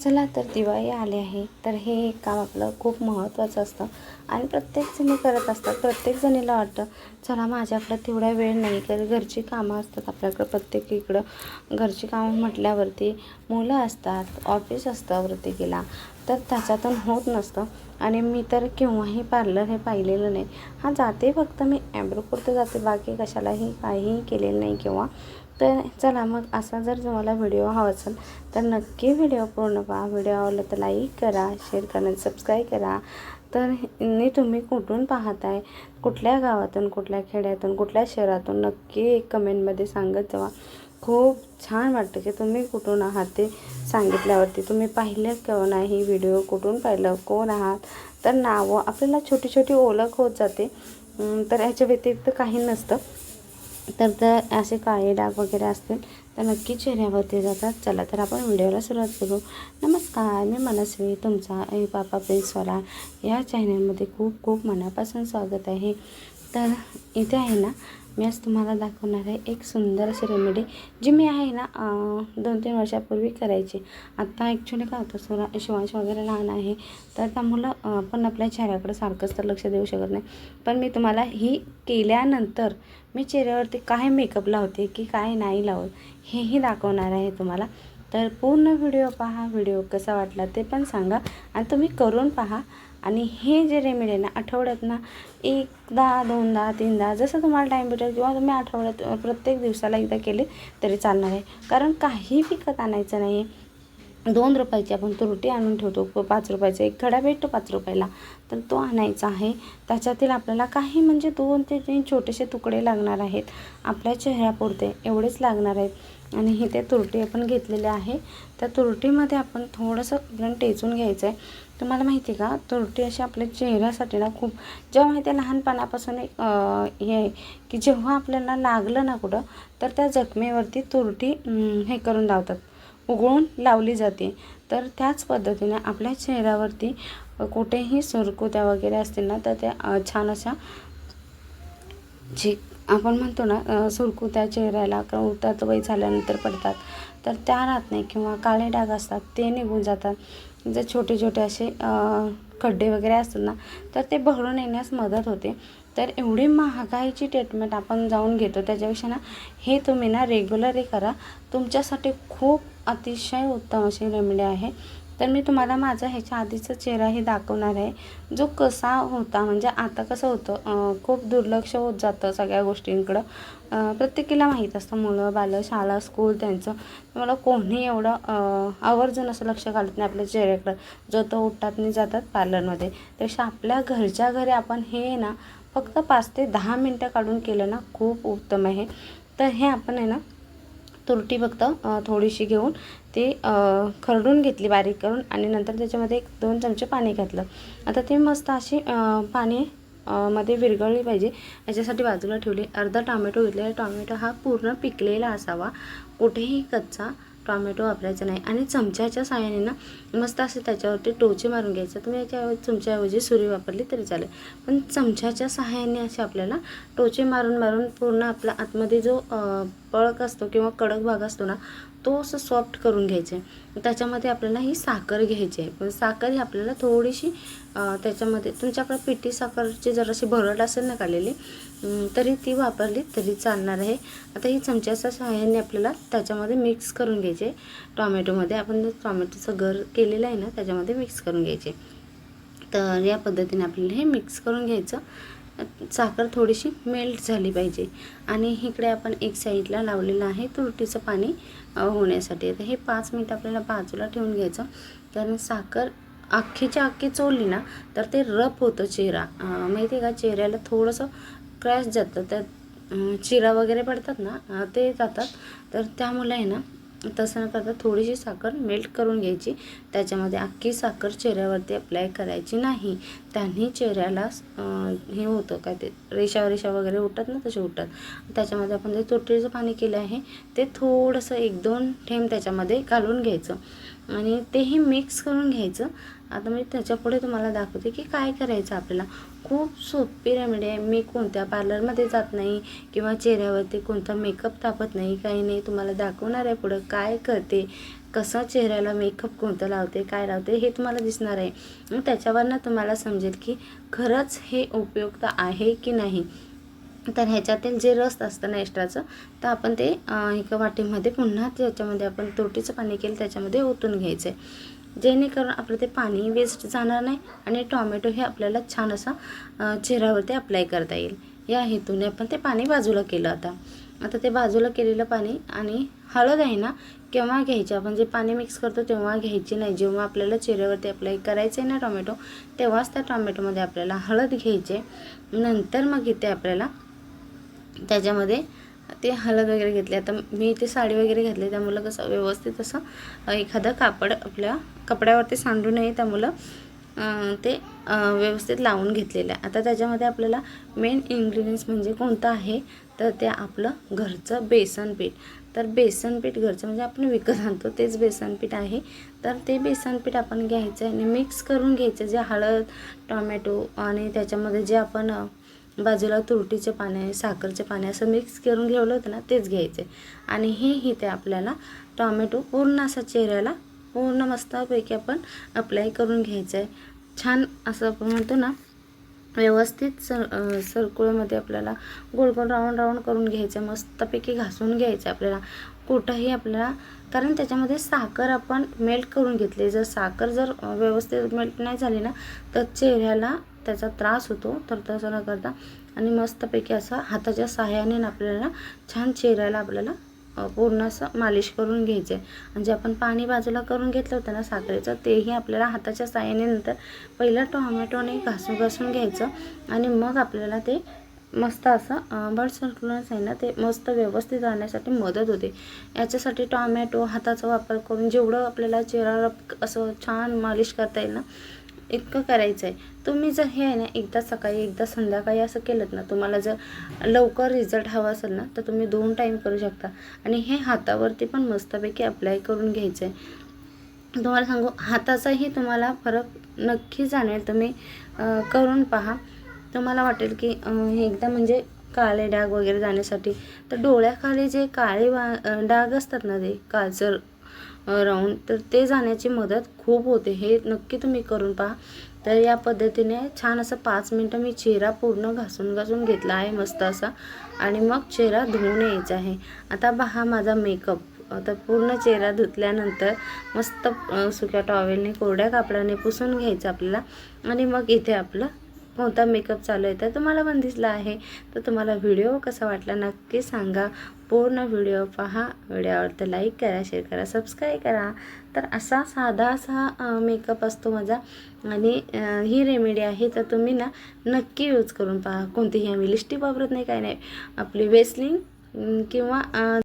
चला तर दिवाळी आली आहे. तर हे एक काम आपलं खूप महत्त्वाचं असतं. आणि प्रत्येकजणी करत असतात. प्रत्येकजणीला वाटतं चला माझ्याकडं तेवढा वेळ नाही. कारण घरची कामं असतात आपल्याकडं. प्रत्येक इकडं घरची कामं म्हटल्यावरती मुलं असतात ऑफिस असतं प्रत्येकीला तर त्याच्यातून होत नसतं. आणि मी तर केव्हाही पार्लर हे पाहिलेलं नाही. हां जाते फक्त मी. ॲम्ब्रोपुरतं जाते. बाकी कशालाही काहीही केलेलं नाही किंवा तर चला मग असा जर तुम्हाला व्हिडिओ हवा असेल तर नक्की व्हिडिओ पूर्ण पहा. व्हिडिओ आवडला तर लाईक करा शेअर करा सबस्क्राईब करा. तर मी तुम्ही कुठून पाहताय? कुठल्या गावातून कुठल्या खेड्यातून कुठल्या शहरातून? नक्की एक कमेंटमध्ये सांगत जावा. खूप छान वाटतं की तुम्ही कुठून आहात ते सांगितल्यावरती. तुम्ही पाहिलं किंवा हो नाही? व्हिडिओ कुठून पाहिलं? कोण आहात? तर नावं आपल्याला छोटी छोटी ओळख होत जाते. तर ह्याच्या व्यतिरिक्त काही नसतं. तर तर असे काळे डाग वगैरे असतील तर नक्की चेहऱ्यावरती जातात. चला तर आपण व्हिडिओला सुरुवात करू. नमस्कार मी मनस्वी. तुमचा ए पापा प्रिन्सवाला. या चॅनलमध्ये खूप खूप मनापासून स्वागत आहे. तर इथे आहे ना मी आज तुम्हाला दाखवणार आहे एक सुंदर अशी रेमेडी जी मी आहे ना दोन तीन वर्षापूर्वी करायची. आत्ता ॲक्च्युली काय होतं सुरा शिवांश वगैरे लहान आहे तर त्या मुलं पण आपल्या चेहऱ्याकडे सारखंच तर लक्ष देऊ शकत नाही. पण मी तुम्हाला ही केल्यानंतर मी चेहऱ्यावरती काय मेकअप लावते की काय नाही लावत हेही दाखवणार आहे तुम्हाला. तर पूर्ण व्हिडिओ पहा व्हिडिओ कसा वाटला ते पण सांगा आणि तुम्ही करून पहा. आणि हे जे रेमेडी आहे ना आठवड्यात ना एकदा दोनदा तीनदा जसं तुम्हाला टाईम भेटेल किंवा तुम्ही आठवड्यात प्रत्येक दिवसाला एकदा केले तरी चालणार आहे. कारण काही विकत आणायचं नाही आहे दोन रुपयाची आपण तुरटी आणून ठेवतो पाच रुपयाचा एक खडा भेटतो पाच रुपयाला. तर तो आणायचा आहे. त्याच्यातील आपल्याला काही म्हणजे दोन ते तीन छोटेसे तुकडे लागणार आहेत. आपल्या चेहऱ्यापुरते एवढेच लागणार आहेत. आणि हे ते तुरटी आपण घेतलेले आहे. त्या तुरटीमध्ये आपण थोडंसं टेचून घ्यायचं आहे तुम्हाला माहिती आहे का? तुरटी अशी आपल्या चेहऱ्यासाठी ना खूप जेव्हा माहिती आहे लहानपणापासून एक हे आहे की जेव्हा आपल्याला लागलं ना कुठं तर त्या जखमेवरती तुरटी हे करून लावतात. उगळून लावली जाते. तर त्याच पद्धतीने आपल्या चेहऱ्यावरती कुठेही सुरकुत्या वगैरे असतील ना तर त्या छान अशा जे आपण म्हणतो ना सुरकुत्या चेहऱ्याला उतात वय झाल्यानंतर पडतात. तर त्या राहत नाही किंवा काळे डाग असतात ते निघून जातात. जे छोटे छोटे असे खड्डे वगैरे असतात ना तर ते भरून येण्यास मदत होते. तर एवढी महागाईची ट्रीटमेंट आपण जाऊन घेतो त्याच्यापेक्षा ना हे तुम्ही ना रेग्युलरही करा. तुमच्यासाठी खूप अतिशय उत्तम अशी रेमेडी आहे. तर मी तुम्हाला माझा ह्याच्या आधीचा चेहरा हे दाखवणार आहे. जो कसा होता म्हणजे आता कसं होतं खूप दुर्लक्ष होत जातं सगळ्या गोष्टींकडं. प्रत्येकीला माहीत असतं मुलं बालं शाळा स्कूल त्यांचं. मला कोणी एवढं आवर्जून असं लक्ष घालत नाही आपल्या चेहऱ्याकडं. जो तो उठतात नाही जातात पार्लरमध्ये. त्यापेक्षा आपल्या घरच्या घरी आपण हे ना फक्त पाच ते दहा मिनटं काढून केलं ना खूप उत्तम आहे. तर हे आपण आहे ना तुरटी फक्त थोडीशी घेऊन ती खरडून घेतली बारीक करून आणि नंतर त्याच्यामध्ये एक दोन चमचे पाणी घातलं. आता ते मस्त अशी पाणी मध्ये विरघळली पाहिजे. याच्यासाठी बाजूला ठेवली. अर्धा टॉमॅटो घेतलेला टॉमॅटो हा पूर्ण पिकलेला असावा. कुठेही कच्चा टॉमॅटो वापरायचा नाही. आणि चमच्याच्या साहाय्याने ना मस्त असे त्याच्यावरती टोचे मारून घ्यायचं. तुम्ही याच्या चमच्याऐवजी सुरी वापरली तरी चालेल. पण चमच्याच्या सहाय्याने असे आपल्याला टोचे मारून मारून पूर्ण आपला आतमध्ये जो पळक असतो किंवा कडक भाग असतो ना तो असं सॉफ्ट करून घ्यायचे. त्याच्यामध्ये आपल्याला ही साखर घ्यायची आहे. पण साखर ही आपल्याला थोडीशी त्याच्यामध्ये तुमच्याकडे पिठी साखरची जराशी भरड असेल ना काढलेली तरी ती वापरली तरी चालणार आहे. आता ही चमच्याच्या सहाय्याने आपल्याला त्याच्यामध्ये मिक्स करून घ्यायचे. टॉमॅटोमध्ये आपण टॉमॅटोचं घर केलेलं आहे ना त्याच्यामध्ये मिक्स करून घ्यायचे. तर या पद्धतीने आपल्याला हे मिक्स करून घ्यायचं. साखर थोडीशी मेल्ट झाली पाहिजे. आणि इकडे आपण एक साईडला लावलेलं आहे तुरटीचं पाणी होण्यासाठी. तर हे पाच मिनटं आपल्याला बाजूला ठेवून घ्यायचं. कारण साखर अख्खीच्या अख्खी चोळली ना तर ते रप होतं चेहरा. माहिती आहे का? चेहऱ्याला थोडंसं क्रॅश जातं. त्यात चिरा वगैरे पडतात ना ते जातात. तर त्यामुळे आहे ना तसं न करता थोडीशी साखर मेल्ट करून घ्यायची. त्याच्यामध्ये अख्खी साखर चेहऱ्यावरती अप्लाय करायची नाही. त्यांनी चेहऱ्याला हे होतं काय ते रेषा रेषा वगैरे उठतात ना तसे उठतात त्याच्यामध्ये आपण जे तुटीचं पाणी केलं आहे ते थोडंसं एक दोन थेंब त्याच्यामध्ये घालून घ्यायचं. आणि तेही मिक्स करून घ्यायचं. आता मी त्याच्यापुढे तुम्हाला दाखवते की काय करायचं आपल्याला. खूप सोपी रेमेडी आहे. मी कोणत्या पार्लरमध्ये जात नाही किंवा चेहऱ्यावरती कोणता मेकअप तापत नाही काही नाही तुम्हाला दाखवणार आहे पुढं काय करते. कसं चेहऱ्याला मेकअप कोणतं लावते काय लावते हे तुम्हाला दिसणार आहे. मग त्याच्यावरनं तुम्हाला समजेल की खरंच हे उपयुक्त आहे की नाही. तर ह्याच्यातील जे रस असतं ना एक्स्ट्राचं तर आपण ते एका वाटीमध्ये पुन्हा त्याच्यामध्ये आपण तुरटीचं पाणी केलं त्याच्यामध्ये ओतून घ्यायचं आहे जेणेकरून आपलं ते पाणी वेस्ट जाणार नाही आणि टॉमॅटो हे आपल्याला छान असं चेहऱ्यावरती अप्लाय करता येईल. या हेतूने आपण ते पाणी बाजूला केलं आता. आता ते बाजूला केलेलं पाणी आणि हळद आहे ना केव्हा घ्यायची? आपण जे पाणी मिक्स करतो तेव्हा घ्यायची नाही. जेव्हा आपल्याला चेहऱ्यावरती अप्लाय करायचं आहे ना टोमॅटो तेव्हाच त्या टोमॅटोमध्ये आपल्याला हळद घ्यायचे नंतर मग इथे आपल्याला त्याच्यामध्ये ते हळद वगैरे घेतली. आता मी इथे साडी वगैरे घातली त्यामुळं कसं व्यवस्थित असं एखादं कापड आपल्या कपड्यावरती सांडू नये. त्यामुळं ते व्यवस्थित लावून घेतलेलं आहे आता त्याच्यामध्ये आपल्याला मेन इन्ग्रेडियंट्स म्हणजे कोणतं आहे? तर ते आपलं घरचं बेसन पीठ. तर बेसन पीठ घरचं म्हणजे आपण विकत आणतो तेच बेसन पीठ आहे. तर ते बेसन पीठ आपण घ्यायचं आणि मिक्स करून घ्यायचं जे हळद टॉमॅटो आणि त्याच्यामध्ये जे आपण बाजूला तुरटीचे पाणी साखरचे पाणी असं मिक्स करून घेवलं होतं ना तेच घ्यायचे आणि हे इथे आपल्याला टॉमॅटो पूर्ण असं चेहऱ्याला पूर्ण मस्तपैकी आपण अप्लाय करून घ्यायचं आहे. छान असं आपण म्हणतो ना व्यवस्थित सर सरकुळमध्ये आपल्याला गोल गोल राऊंड राऊंड करून घ्यायचं मस्तपैकी घासून घ्यायचं आपल्याला. कुठंही आपल्याला कारण त्याच्यामध्ये साखर आपण मेल्ट करून घेतली. जर साखर जर व्यवस्थित मेल्ट नाही झाली ना तर चेहऱ्याला त्याचा त्रास होतो तर तसं न करता. आणि मस्तपैकी असं हाताच्या सहाय्याने आपल्याला छान चेहऱ्याला आपल्याला पूर्ण असं मालिश करून घ्यायचे. आणि जे आपण पाणी बाजूला करून घेतलं होतं ना साखरेचं तेही आपल्याला हाताच्या साह्याने नंतर पहिलं टोमॅटोने घासून घासून घ्यायचं. आणि मग आपल्याला ते मस्त असं ब्लड सर्क्युलन्स आहे ना ते मस्त व्यवस्थित राहण्यासाठी मदत होते. याच्यासाठी टॉमॅटो हाताचा वापर करून जेवढं आपल्याला चेहऱ्याला असं छान मालिश करता येईल ना इतकं करायचं आहे तुम्ही जर हे आहे ना एकदा सकाळी एकदा संध्याकाळी असं केलं ना तुम्हाला जर लवकर रिझल्ट हवा असेल ना तर तुम्ही दोन टाईम करू शकता. आणि हे हातावरती पण मस्तपैकी अप्लाय करून घ्यायचं आहे तुम्हाला सांगू हाताचाही तुम्हाला फरक नक्की जाणवेल. तुम्ही करून पहा. तुम्हाला वाटेल की हे एकदा म्हणजे काळे डाग वगैरे जाण्यासाठी तर डोळ्याखाली जे काळे वा डाग असतात ना ते काजर राऊंड राहून. तर ते जाण्याची मदत खूप होते. हे नक्की तुम्ही करून पहा. तर या पद्धतीने छान असं पाच मिनटं मी चेहरा पूर्ण घासून घासून घेतला आहे मस्त असा. आणि मग चेहरा धुवून यायचा आहे. आता पहा माझा मेकअप. आता पूर्ण चेहरा धुतल्यानंतर मस्त सुक्या टॉवेलने कोरड्या कापडाने पुसून घ्यायचं आपल्याला. आणि मग इथे आपलं कोणता मेकअप चालू आहे. तर तुम्हाला पण दिसला आहे. तर तुम्हाला व्हिडिओ कसा वाटला नक्की सांगा. पूर्ण व्हिडिओ पहा. व्हिडिओ आवडतं लाईक करा शेअर करा सबस्क्राईब करा. तर असा साधा असा मेकअप असतो माझा. आणि ही रेमेडी आहे. तर तुम्ही ना नक्की यूज करून पहा. कोणतीही आम्ही लिस्टिक वापरत नाही काय नाही. आपली वेस्लिंग किंवा